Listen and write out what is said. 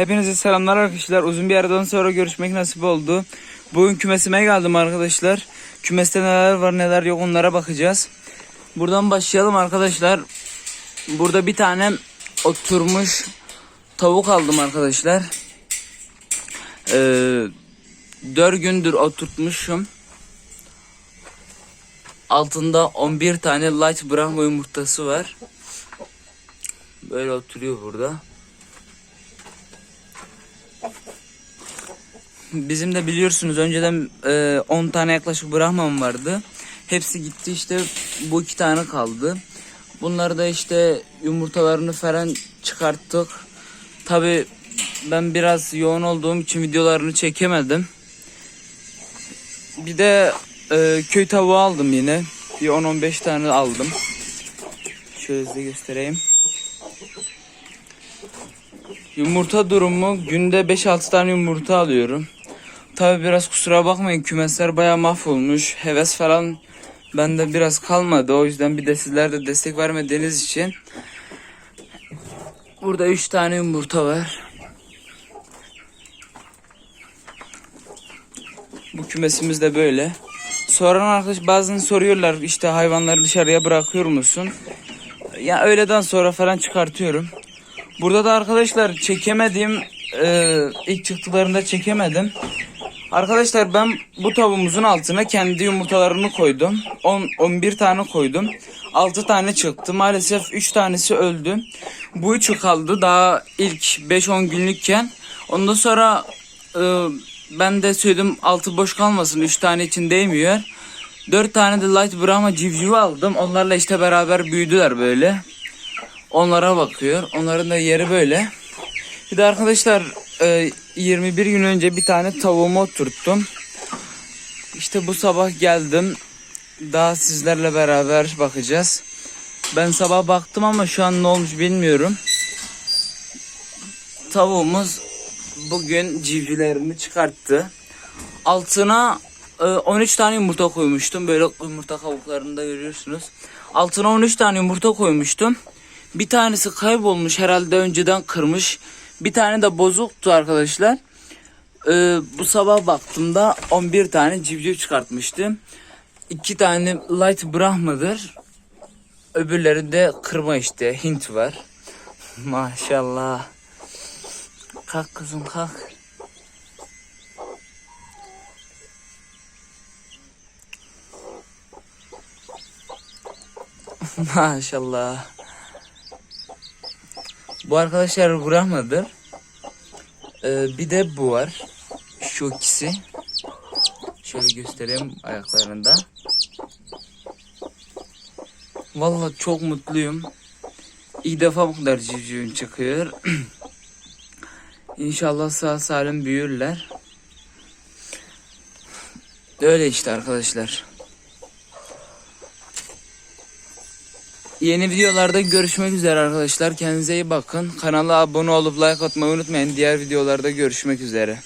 Hepinize selamlar arkadaşlar. Uzun bir aradan sonra görüşmek nasip oldu. Bugün kümesime geldim arkadaşlar. Kümeste neler var neler yok onlara bakacağız. Buradan başlayalım arkadaşlar. Burada bir tane oturmuş tavuk aldım arkadaşlar. Ee, 4 gündür oturtmuşum. Altında 11 tane light brahma yumurtası var. Böyle oturuyor burada. Bizim de biliyorsunuz önceden e, 10 tane yaklaşık Brahman vardı. Hepsi gitti işte bu iki tane kaldı. Bunları da işte yumurtalarını falan çıkarttık. Tabi ben biraz yoğun olduğum için videolarını çekemedim. Bir de e, köy tavuğu aldım yine. Bir 10-15 tane aldım. Şöyle size göstereyim. Yumurta durumu günde 5-6 tane yumurta alıyorum. Tabi biraz kusura bakmayın kümesler baya mahvolmuş. Heves falan bende biraz kalmadı. O yüzden bir de sizler de destek vermediğiniz için. Burada 3 tane yumurta var. Bu kümesimiz de böyle. Soran arkadaş bazen soruyorlar işte hayvanları dışarıya bırakıyor musun? Ya öğleden sonra falan çıkartıyorum. Burada da arkadaşlar çekemediğim e, ilk çıktılarında çekemedim. Arkadaşlar ben bu tavuğumuzun altına kendi yumurtalarını koydum. 10 11 tane koydum. 6 tane çıktı. Maalesef 3 tanesi öldü. Bu üçü kaldı daha ilk 5-10 günlükken. Ondan sonra e, ben de söyledim altı boş kalmasın 3 tane için değmiyor. 4 tane de light brahma civcivi aldım. Onlarla işte beraber büyüdüler böyle. Onlara bakıyor. Onların da yeri böyle. Bir de arkadaşlar e, 21 gün önce bir tane tavuğumu oturttum. İşte bu sabah geldim. Daha sizlerle beraber bakacağız. Ben sabah baktım ama şu an ne olmuş bilmiyorum. Tavuğumuz bugün civcilerini çıkarttı. Altına e, 13 tane yumurta koymuştum. Böyle yumurta kabuklarında görüyorsunuz. Altına 13 tane yumurta koymuştum. Bir tanesi kaybolmuş herhalde önceden kırmış. Bir tane de bozuktu arkadaşlar. Ee, bu sabah baktığımda 11 tane civciv çıkartmıştım. 2 tane light brahmadır. Öbürleri de kırma işte hint var. Maşallah. Kalk kızım kalk. Maşallah. Bu arkadaşlar Brahma'dır. Ee, bir de bu var. Şu ikisi. Şöyle göstereyim ayaklarında. Vallahi çok mutluyum. İlk defa bu kadar civcivim çıkıyor. İnşallah sağ salim büyürler. Öyle işte arkadaşlar. Yeni videolarda görüşmek üzere arkadaşlar. Kendinize iyi bakın. Kanala abone olup like atmayı unutmayın. Diğer videolarda görüşmek üzere.